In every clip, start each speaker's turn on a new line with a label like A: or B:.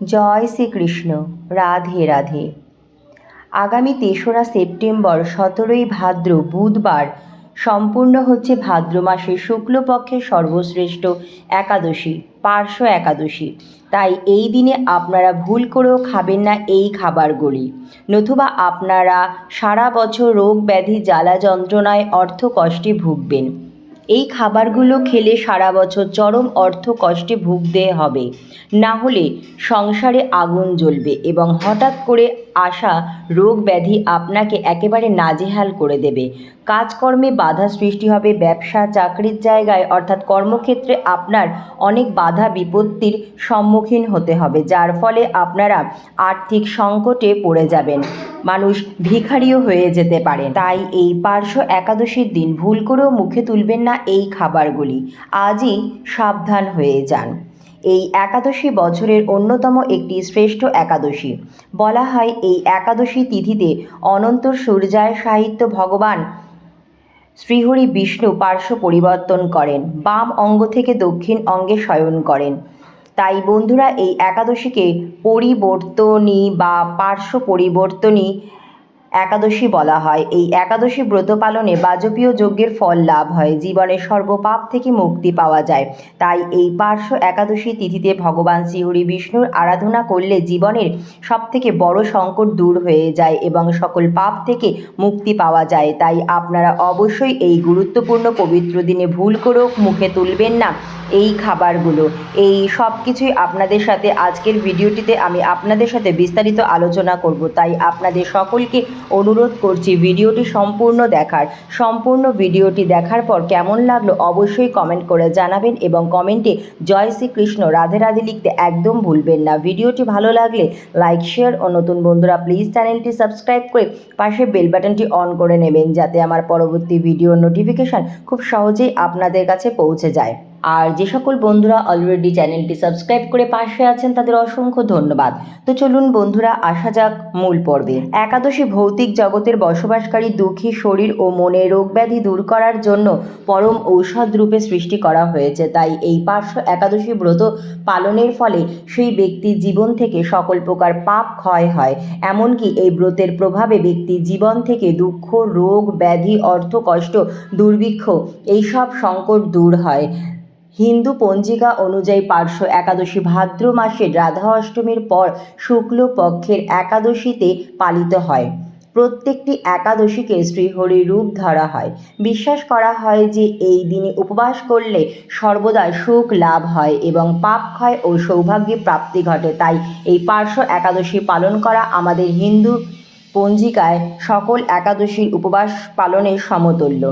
A: জয় শ্রীকৃষ্ণ, রাধে রাধে। আগামী তেসরা সেপ্টেম্বর সতেরোই ভাদ্র বুধবার সম্পূর্ণ হচ্ছে ভাদ্র মাসের শুক্লপক্ষের সর্বশ্রেষ্ঠ একাদশী, পার্শ্ব একাদশী। তাই এই দিনে আপনারা ভুল করেও খাবেন না এই খাবারগুলি। নতুবা আপনারা সারা বছর রোগ ব্যাধি, জ্বালা যন্ত্রণায় অর্থ কষ্টে ভুগবেন। এই খাবারগুলো খেলে সারা বছর চরম অর্থ কষ্টে ভুগতে হবে। না হলে সংসারে আগুন জ্বলবে এবং হঠাৎ করে আসা রোগ ব্যাধি আপনাকে একেবারে নাজেহাল করে দেবে। কাজকর্মে বাধা সৃষ্টি হবে, ব্যবসা, চাকরির জায়গায়, অর্থাৎ কর্মক্ষেত্রে আপনার অনেক বাধা বিপত্তির সম্মুখীন হতে হবে, যার ফলে আপনারা আর্থিক সংকটে পড়ে যাবেন। মানুষ ভিখারিও হয়ে যেতে পারে তাই এই পার্শ্ব একাদশীর দিন ভুল করেও মুখে তুলবেন না এই খাবারগুলি। আজই সাবধান হয়ে যান। এই একাদশী বছরের অন্যতম একটি শ্রেষ্ঠ একাদশী। বলা হয় এই একাদশী তিথিতে অনন্ত সূর্যায় সাহিত্য ভগবান শ্রীহরি বিষ্ণু পার্শ্ব পরিবর্তন করেন, বাম অঙ্গ থেকে দক্ষিণ অঙ্গে শয়ন করেন। তাই বন্ধুরা, এই একাদশীকে পরিবর্তনী বা পার্শ্ব পরিবর্তনী একাদশী বলা হয়। এই একাদশী ব্রত পালনে বাজপীয় যজ্ঞের ফল লাভ হয়। জীবনের সর্বপাপ থেকে মুক্তি পাওয়া যায়। তাই এই পার্শ্ব একাদশী তিথিতে ভগবান শ্রীহরি বিষ্ণুর আরাধনা করলে জীবনের সবথেকে বড় সংকট দূর হয়ে যায় এবং সকল পাপ থেকে মুক্তি পাওয়া যায়। তাই আপনারা অবশ্যই এই গুরুত্বপূর্ণ পবিত্র দিনে ভুল করেও মুখে তুলবেন না এই খাবারগুলো। এই সব কিছুই আপনাদের সাথে আজকের ভিডিওটিতে আমি আপনাদের সাথে বিস্তারিত আলোচনা করব। তাই আপনাদের সকলকে অনুরোধ করছি ভিডিওটি সম্পূর্ণ দেখার। সম্পূর্ণ ভিডিওটি দেখার পর কেমন লাগল অবশ্যই কমেন্ট করে জানাবেন এবং কমেন্টে জয় শ্রীকৃষ্ণ রাধে রাধে লিখতে একদম ভুলবেন না। ভিডিওটি ভালো লাগলে লাইক শেয়ার ও নতুন বন্ধুরা প্লিজ চ্যানেলটি সাবস্ক্রাইব করে পাশে বেল বাটনটি অন করে নেবেন যাতে আমার পরবর্তী ভিডিও নোটিফিকেশান খুব সহজেই আপনাদের কাছে পৌঁছে যায়। আর যে সকল বন্ধুরা অলরেডি চ্যানেলটি সাবস্ক্রাইব করে পাশে আছেন, তাদের অসংখ্য ধন্যবাদ। তো চলুন বন্ধুরা, আসা যাক মূল পর্বে। একাদশী ভৌতিক জগতের বসবাসকারী দুঃখী শরীর ও মনে রোগব্যাধি দূর করার জন্য পরম ঔষধ রূপে সৃষ্টি করা হয়েছে। তাই এই পার্শ্ব একাদশী ব্রত পালনের ফলে সেই ব্যক্তির জীবন থেকে সকল প্রকার পাপ ক্ষয় হয়। এমনকি এই ব্রতের প্রভাবে ব্যক্তি জীবন থেকে দুঃখ, রোগ, ব্যাধি অর্থ কষ্ট দুর্ভিক্ষ, এইসব সংকট দূর হয়। হিন্দু পঞ্জিকা অনুযায়ী পার্শ্ব একাদশী ভাদ্র মাসের রাধা অষ্টমীর পর শুক্লপক্ষের একাদশীতে পালিত হয়। প্রত্যেকটি একাদশীকে শ্রীহরির রূপ ধরা হয়। বিশ্বাস করা হয় যে এই দিনে উপবাস করলে সর্বদা সুখ লাভ হয় এবং পাপ ক্ষয় ও সৌভাগ্যের প্রাপ্তি ঘটে। তাই এই পার্শ্ব একাদশী পালন করা আমাদের হিন্দু পঞ্জিকায় সকল একাদশীর উপবাস পালনের সমতুল্য।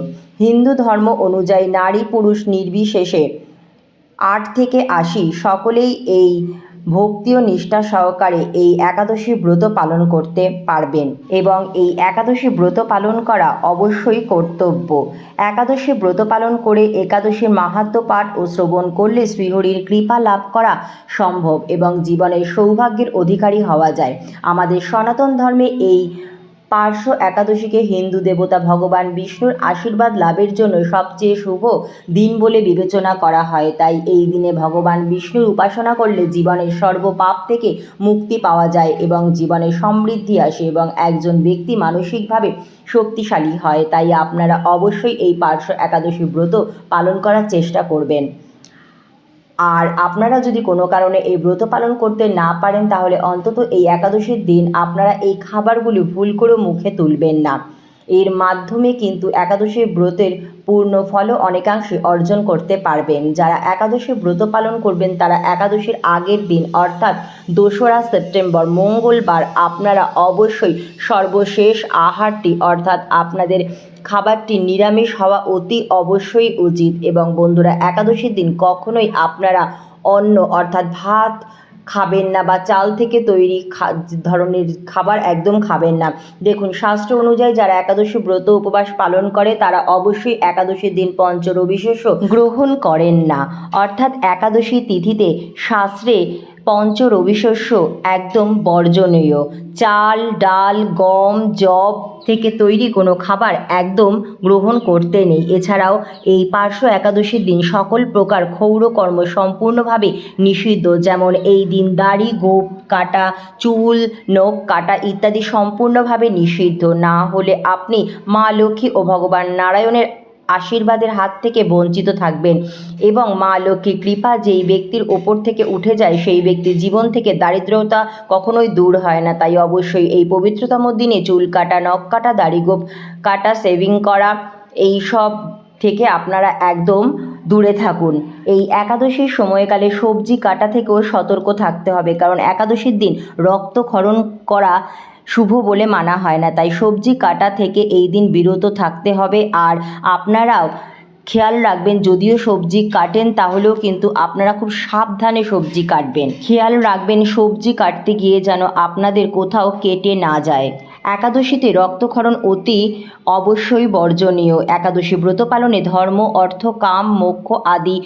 A: হিন্দু ধর্ম অনুযায়ী নারী পুরুষ নির্বিশেষে আট থেকে আশি, সকলেই এই ভক্তি ও নিষ্ঠা সহকারে এই একাদশী ব্রত পালন করতে পারবেন এবং এই একাদশী ব্রত পালন করা অবশ্যই কর্তব্য। একাদশী ব্রত পালন করে একাদশীর মাহাত্ম পাঠ ও শ্রবণ করলে শ্রীহরির কৃপা লাভ করা সম্ভব এবং জীবনের সৌভাগ্যের অধিকারী হওয়া যায়। আমাদের সনাতন ধর্মে এই পার্শ্ব একাদশীকে হিন্দু দেবতা ভগবান বিষ্ণুর আশীর্বাদ লাভের জন্য সবচেয়ে শুভ দিন বলে বিবেচনা করা হয়। তাই এই দিনে ভগবান বিষ্ণুর উপাসনা করলে জীবনের সর্বপাপ থেকে মুক্তি পাওয়া যায় এবং জীবনে সমৃদ্ধি আসে এবং একজন ব্যক্তি মানসিকভাবে শক্তিশালী হয়। তাই আপনারা অবশ্যই এই পার্শ্ব একাদশী ব্রত পালন করার চেষ্টা করবেন। আর আপনারা যদি কোনো কারণে এই ব্রত পালন করতে না পারেন, তাহলে অন্তত এই একাদশীর দিন আপনারা এই খাবারগুলি ভুল করে মুখে তুলবেন না। এর মাধ্যমে কিন্তু একাদশী ব্রতের পূর্ণ ফলও অনেকাংশে অর্জন করতে পারবেন। যারা একাদশী ব্রত পালন করবেন, তারা একাদশীর আগের দিন, অর্থাৎ দোসরা সেপ্টেম্বর, মঙ্গলবার, আপনারা অবশ্যই সর্বশেষ আহারটি, অর্থাৎ আপনাদের খাবারটি নিরামিষ হওয়া অতি অবশ্যই উচিত। এবং বন্ধুরা, একাদশীর দিন কখনোই আপনারা অন্ন, অর্থাৎ ভাত খাবেন না বা চাল থেকে তৈরি ধরনের খাবার একদম খাবেন না। দেখুন, শাস্ত্র অনুযায়ী যারা একাদশী ব্রত উপবাস পালন করে, তারা অবশ্যই একাদশীর দিন পঞ্চরবিশেষ গ্রহণ করেন না। অর্থাৎ একাদশী তিথিতে শাস্ত্রে পঞ্চ রবিশস্য একদম বর্জনীয়। চাল, ডাল, গম জব থেকে তৈরি কোনো খাবার একদম গ্রহণ করতে নেই। এছাড়াও এই পার্শ্ব একাদশীর দিন সকল প্রকার ক্ষৌরকর্ম সম্পূর্ণভাবে নিষিদ্ধ। যেমন এই দিন দাড়ি, গোপ কাটা, চুল, নখ কাটা ইত্যাদি সম্পূর্ণভাবে নিষিদ্ধ। না হলে আপনি মা লক্ষ্মী ও ভগবান নারায়ণের আশীর্বাদের হাত থেকে বঞ্চিত থাকবেন এবং মা লক্ষ্মীর কৃপা যেই ব্যক্তির ওপর থেকে উঠে যায়, সেই ব্যক্তির জীবন থেকে দারিদ্রতা কখনোই দূর হয় না। তাই অবশ্যই এই পবিত্রতম দিনে চুল কাটা, নখ কাটা, দাড়ি গোপ কাটা সেভিং করা, এই সব থেকে আপনারা একদম দূরে থাকুন। এই একাদশীর সময়কালে সবজি কাটা থেকেও সতর্ক থাকতে হবে, কারণ একাদশীর দিন রক্তক্ষরণ করা শুভ বলে মানা হয় না। তাই সবজি কাটা থেকে এই দিন বিরত থাকতে হবে। আর আপনারাও খেয়াল রাখবেন, যদিও সবজি কাটেন, তাহলেও কিন্তু আপনারা খুব সাবধানে সবজি কাটবেন। খেয়াল রাখবেন, সবজি কাটতে গিয়ে যেন আপনাদের কোথাও কেটে না যায়। একাদশীতে রক্তক্ষরণ অতি অবশ্যই বর্জনীয়। একাদশী ব্রত পালনে ধর্ম, অর্থ, কাম, মোক্ষ আদি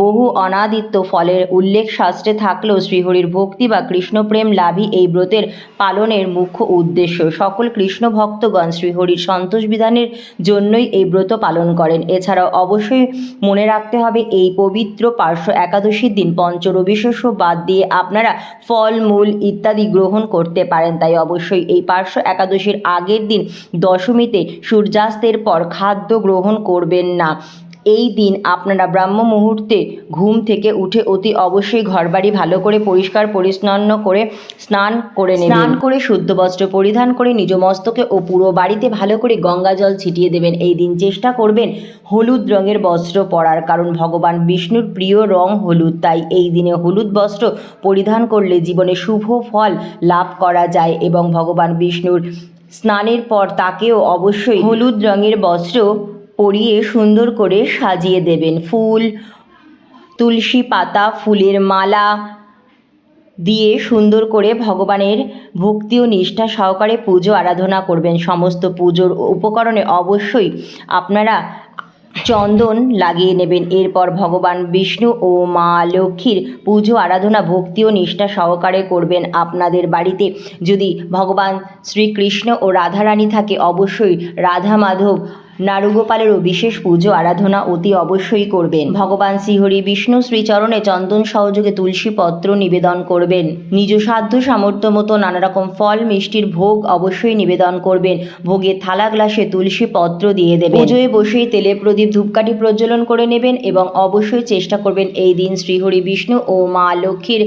A: বহু অনাদিত্য ফলের উল্লেখ শাস্ত্রে থাকলেও শ্রীহরির ভক্তি বা কৃষ্ণপ্রেম লাভই এই ব্রতের পালনের মুখ্য উদ্দেশ্য। সকল কৃষ্ণ ভক্তগণ শ্রীহরির সন্তোষ বিধানের জন্যই এই ব্রত পালন করেন। এছাড়াও অবশ্যই মনে রাখতে হবে, এই পবিত্র পার্শ্ব একাদশীর দিন পঞ্চ রবিশস্য বাদ দিয়ে আপনারা ফল, মূল ইত্যাদি গ্রহণ করতে পারেন। তাই অবশ্যই এই পার্শ্ব একাদশীর আগের দিন দশমীতে সূর্যাস্তের পর খাদ্য গ্রহণ করবেন না। এই দিন আপনারা ব্রাহ্ম মুহূর্তে ঘুম থেকে উঠে অতি অবশ্যই ঘরবাড়ি ভালো করে পরিষ্কার পরিচ্ছন্ন করে স্নান করে নেবেন। স্নান করে শুদ্ধ বস্ত্র পরিধান করে নিজ মস্তকে ও পুরো বাড়িতে ভালো করে গঙ্গা জল ছিটিয়ে দেবেন। এই দিন চেষ্টা করবেন হলুদ রঙের বস্ত্র পরার, কারণ ভগবান বিষ্ণুর প্রিয় রং হলুদ। তাই এই দিনে হলুদ বস্ত্র পরিধান করলে জীবনে শুভ ফল লাভ করা যায় এবং ভগবান বিষ্ণুর স্নানের পর তাকেও অবশ্যই হলুদ রঙের বস্ত্র পরিয়ে সুন্দর করে সাজিয়ে দেবেন। ফুল, তুলসী পাতা, ফুলের মালা দিয়ে সুন্দর করে ভগবানের ভক্তি ও নিষ্ঠা সহকারে পুজো, আরাধনা করবেন। সমস্ত পুজোর উপকরণে অবশ্যই আপনারা চন্দন লাগিয়ে নেবেন। এরপর ভগবান বিষ্ণু ও মা লক্ষ্মীর পুজো, আরাধনা, ভক্তি ও নিষ্ঠা সহকারে করবেন আপনাদের বাড়িতে। যদি ভগবান শ্রীকৃষ্ণ ও রাধারানী থাকে, অবশ্যই রাধা মাধব নারুগোপালেরও বিশেষ পুজো, আরাধনা অতি অবশ্যই করবেন। ভগবান শ্রীহরি বিষ্ণু শ্রীচরণে চন্দন সহযোগে তুলসী পত্র নিবেদন করবেন। নিজ সাধ্য সামর্থ্য মতো নানা রকম ফল, মিষ্টির ভোগ অবশ্যই নিবেদন করবেন। ভোগের থালা গ্লাসে তুলসী পত্র দিয়ে দেবেন। পুজোয় বসেই তেলে প্রদীপ ধূপকাঠি প্রজ্বলন করে নেবেন এবং অবশ্যই চেষ্টা করবেন এই দিন শ্রীহরি বিষ্ণু ও মা লক্ষ্মীর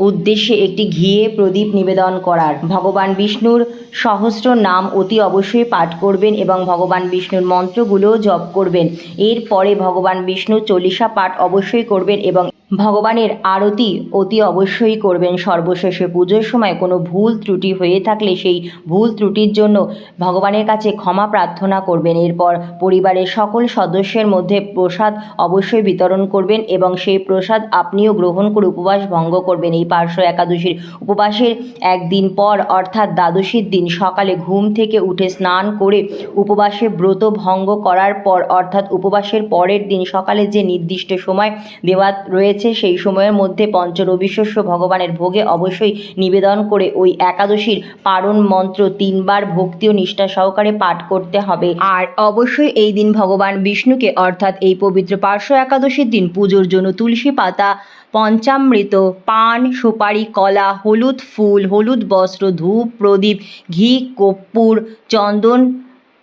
A: উদ্দেশ্যে একটি ঘিয়ে প্রদীপ নিবেদন করার। ভগবান বিষ্ণুর সহস্র নাম অতি অবশ্যই পাঠ করবেন এবং ভগবান বিষ্ণুর মন্ত্রগুলোও জপ করবেন। এরপরে ভগবান বিষ্ণু চল্লিশা পাঠ অবশ্যই করবেন এবং ভগবানের আরতি অতি অবশ্যই করবেন। সর্বশেষে পুজোর সময় কোনো ভুল ত্রুটি হয়ে থাকলে সেই ভুল ত্রুটির জন্য ভগবানের কাছে ক্ষমা প্রার্থনা করবেন। এরপর পরিবারের সকল সদস্যের মধ্যে প্রসাদ অবশ্যই বিতরণ করবেন এবং সেই প্রসাদ আপনিও গ্রহণ করে উপবাস ভঙ্গ করবেন। এই পার্শ্ব একাদশীর উপবাসের একদিন পর অর্থাৎ দ্বাদশীর দিন সকালে ঘুম থেকে উঠে স্নান করে উপবাসে ব্রত ভঙ্গ করার পর অর্থাৎ উপবাসের পরের দিন সকালে যে নির্দিষ্ট সময় দেওয়া রয়েছে সেই সময়ের মধ্যে পঞ্চ রবিশস্য ভগবানের ভোগে অবশ্যই নিবেদন করে ওই একাদশীর পারণ মন্ত্র তিনবার ভক্তি ও নিষ্ঠা সহকারে পাঠ করতে হবে। আর অবশ্যই এই দিন ভগবান বিষ্ণুকে অর্থাৎ এই পবিত্র পার্শ্ব একাদশীর দিন পুজোর জন্য তুলসী পাতা পঞ্চামৃত পান সুপারি কলা হলুদ ফুল হলুদ বস্ত্র ধূপ প্রদীপ ঘি কর্পূর চন্দন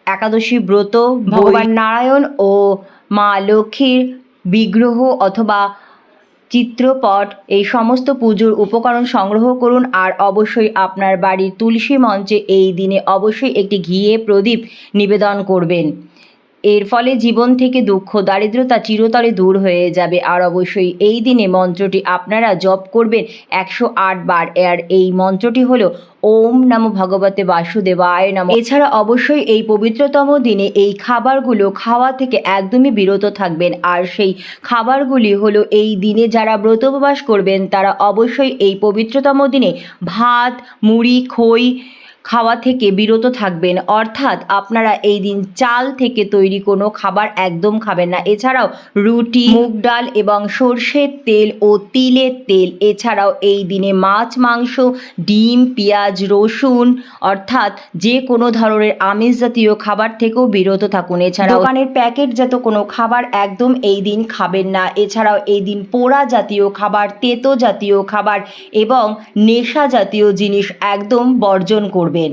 A: একাদশী ব্রত ভগবান নারায়ণ ও মা লক্ষ্মীর বিগ্রহ অথবা চিত্রপট, এই সমস্ত পুজোর উপকরণ সংগ্রহ করুন আর অবশ্যই আপনার বাড়ির তুলসী মঞ্চে এই দিনে অবশ্যই একটি ঘিয়ে প্রদীপ নিবেদন করবেন। এর ফলে জীবন থেকে দুঃখ, দারিদ্রতা চিরতরে দূর হয়ে যাবে। আর অবশ্যই এই দিনে মন্ত্রটি আপনারা জপ করবেন একশো আট বার। আর এই মন্ত্রটি হলো ওম নমো ভগবতে বাসুদেবায় নম। এছাড়া অবশ্যই এই পবিত্রতম দিনে এই খাবারগুলো খাওয়া থেকে একদমই বিরত থাকবেন। আর সেই খাবারগুলি হলো এই দিনে যারা ব্রত উপবাস করবেন, তারা অবশ্যই এই পবিত্রতম দিনে ভাত, মুড়ি, খই খাওয়া থেকে বিরত থাকবেন। অর্থাৎ আপনারা এই দিন চাল থেকে তৈরি কোনো খাবার একদম খাবেন না। এছাড়াও রুটি, মুগ ডাল এবং সর্ষের তেল ও তিলের তেল। এছাড়াও এই দিনে মাছ, মাংস, ডিম, পেঁয়াজ, রসুন অর্থাৎ যে কোনো ধরনের আমিষ জাতীয় খাবার থেকেও বিরত থাকুন। এছাড়া দোকানের প্যাকেটজাত কোনো খাবার একদম এই দিন খাবেন না। এছাড়াও এই দিন পোড়া জাতীয় খাবার, তেতো জাতীয় খাবার এবং নেশা জাতীয় জিনিস একদম বর্জন করবেন।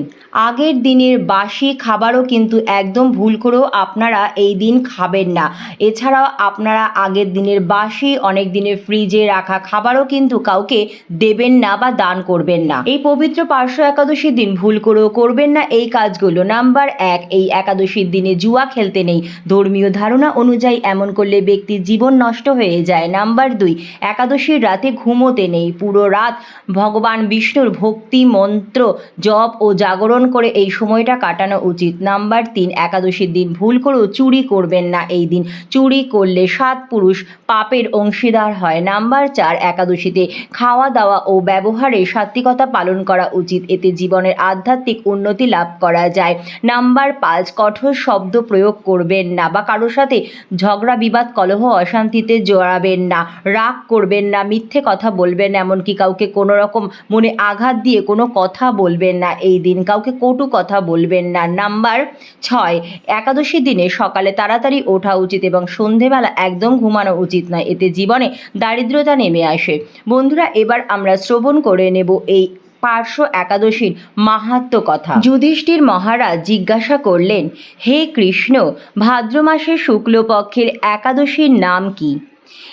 A: আগের দিনের বাসি খাবারও কিন্তু একদম ভুল করেও আপনারা এই দিন খাবেন না। এছাড়াও আপনারা আগের দিনের বাসি, অনেক দিনের ফ্রিজে রাখা খাবারও কিন্তু কাউকে দেবেন না বা দান করবেন না। এই পবিত্র পার্শ্ব একাদশীর দিন ভুল করেও করবেন না এই কাজগুলো। নাম্বার এক, এই একাদশীর দিনে জুয়া খেলতে নেই। ধর্মীয় ধারণা অনুযায়ী এমন করলে ব্যক্তির জীবন নষ্ট হয়ে যায়। নাম্বার দুই, একাদশীর রাতে ঘুমোতে নেই। পুরো রাত ভগবান বিষ্ণুর ভক্তি মন্ত্র জপ ও জাগরণ করে এই সময়টা কাটানো উচিত। নাম্বার তিন, একাদশীর দিন ভুল করেও চুরি করবেন না এই দিন। চুরি করলে সাত পুরুষ পাপের অংশীদার হয়। নাম্বার চার, একাদশীতে খাওয়া দাওয়া ও ব্যবহারে সাত্বিকতা পালন করা উচিত। এতে জীবনের আধ্যাত্মিক উন্নতি লাভ করা যায়। নাম্বার পাঁচ, কঠোর শব্দ প্রয়োগ করবেন না বা কারোর সাথে ঝগড়া, বিবাদ, কলহ, অশান্তিতে জড়াবেন না। রাগ করবেন না, মিথ্যে কথা বলবেন এমনকি কাউকে কোনো রকম মনে আঘাত দিয়ে কোনো কথা বলবেন না। এই দিন কাউকে কটু কথা বলবেন না। নাম্বার ছয়, একাদশী দিনে সকালে তাড়াতাড়ি ওঠা উচিত এবং সন্ধেবেলা একদম ঘুমানো উচিত নয়। এতে জীবনে দারিদ্রতা নেমে আসে। বন্ধুরা, এবার আমরা শ্রবণ করে নেব এই পার্শ্ব একাদশীর মাহাত্ম কথা। যুধিষ্ঠির মহারাজ জিজ্ঞাসা করলেন, হে কৃষ্ণ, ভাদ্র মাসের শুক্লপক্ষের একাদশীর নাম কি?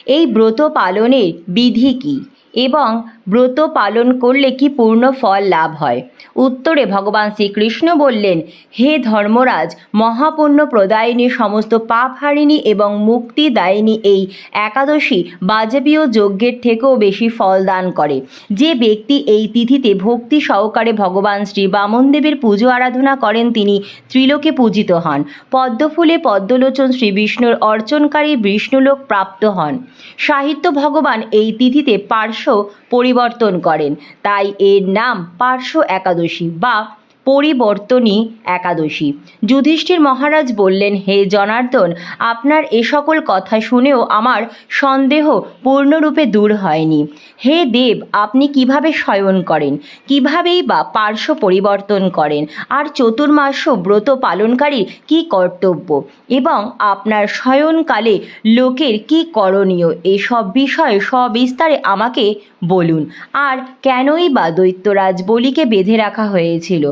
A: এই ব্রত পালনের বিধি কি? এবং ব্রত পালন করলে কি পূর্ণ ফল লাভ হয়? উত্তরে ভগবান শ্রীকৃষ্ণ বললেন, হে ধর্মরাজ, মহাপুণ্য প্রদায়িনী সমস্ত পাপ হারিণী এবং মুক্তি মুক্তিদায়িনী এই একাদশী বাজপেয় যজ্ঞের থেকেও বেশি ফল দান করে। যে ব্যক্তি এই তিথিতে ভক্তি সহকারে ভগবান শ্রী বামনদেবের পুজো আরাধনা করেন, তিনি ত্রিলোকে পূজিত হন। পদ্মফুলে পদ্মলোচন শ্রী বিষ্ণুর অর্চনকারী বিষ্ণুলোক প্রাপ্ত হন। সাহিত্য ভগবান এই তিথিতে পার্শ্ব পরিবর্তন করেন। তাই এর নাম পার্শ্ব একাদশী বা পরিবর্তনী একাদশী। যুধিষ্ঠির মহারাজ বললেন, হে জনার্দন, আপনার এ সকল কথা শুনেও আমার সন্দেহ পূর্ণরূপে দূর হয়নি। হে দেব, আপনি কীভাবে শয়ন করেন? কিভাবেই বা পার্শ্ব পরিবর্তন করেন? আর চতুর্মাস ব্রত পালনকারীর কি কর্তব্য? এবং আপনার শয়নকালে লোকের কি করণীয়? এসব বিষয়ে সবিস্তারে আমাকে বলুন। আর কেনই বা দৈত্যরাজ বলিকে বেঁধে রাখা হয়েছিল?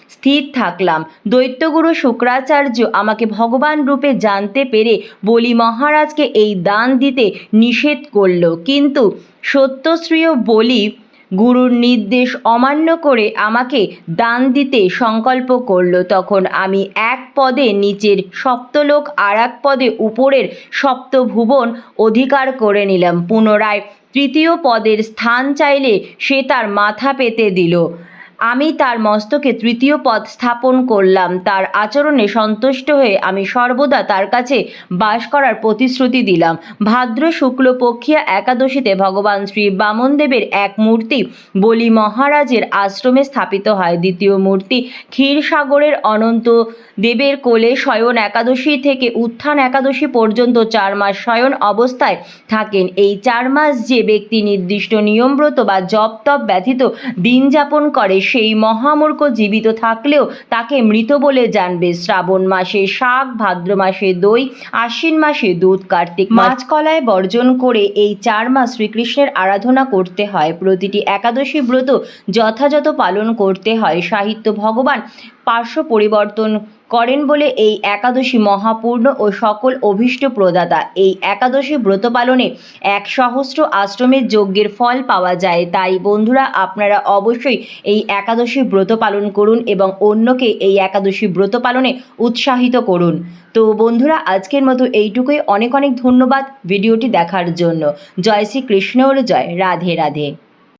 A: স্থির থাকলাম। দৈত্যগুরু শুক্রাচার্য আমাকে ভগবান রূপে জানতে পেরে বলি, মহারাজকে এই দান দিতে নিষেধ করল। কিন্তু সত্যশ্রীয় বলি, গুরুর নির্দেশ অমান্য করে আমাকে দান দিতে সংকল্প করল। তখন আমি এক পদে নিচের সপ্তলোক আর এক পদে উপরের সপ্তভুবন অধিকার করে নিলাম। পুনরায় তৃতীয় পদের স্থান চাইলে সে তার মাথা পেতে দিল। আমি তার মস্তকে তৃতীয় পদ স্থাপন করলাম। তার আচরণে সন্তুষ্ট হয়ে আমি সর্বদা তার কাছে বাস করার প্রতিশ্রুতি দিলাম। ভাদ্র শুক্লপক্ষিয়া একাদশীতে ভগবান শ্রী বামনদেবের এক মূর্তি বলি মহারাজের আশ্রমে স্থাপিত হয়। দ্বিতীয় মূর্তি ক্ষীরসাগরের অনন্ত দেবের কোলে শয়ন একাদশী থেকে উত্থান একাদশী পর্যন্ত চার মাস শয়ন অবস্থায় থাকেন। এই চার মাস যে ব্যক্তি নির্দিষ্ট নিয়মব্রত বা জপ তপ ব্যতীত দিন যাপন করে সেই মহামূর্খ জীবিত থাকলেও তাকে মৃত বলে জানবে। শ্রাবণ মাসে শাক, ভাদ্র মাসে দই, আশ্বিন মাসে দুধ, কার্তিক মাছ কলায় বর্জন করে এই চার মাস শ্রীকৃষ্ণের আরাধনা করতে হয়। প্রতিটি একাদশী ব্রত যথাযথ পালন করতে হয়। সাহিত্য ভগবান পার্শ্ব পরিবর্তন করেন বলে এই একাদশী মহাপূর্ণ ও সকল অভীষ্ট প্রদাতা। এই একাদশী ব্রত পালনে এক সহস্র আশ্রমের যজ্ঞের ফল পাওয়া যায়। তাই বন্ধুরা, আপনারা অবশ্যই এই একাদশী ব্রত পালন করুন এবং অন্যকে এই একাদশী ব্রত পালনে উৎসাহিত করুন। তো বন্ধুরা, আজকের মতো এইটুকুই। অনেক অনেক ধন্যবাদ ভিডিওটি দেখার জন্য। জয় শ্রী কৃষ্ণর জয়। রাধে রাধে।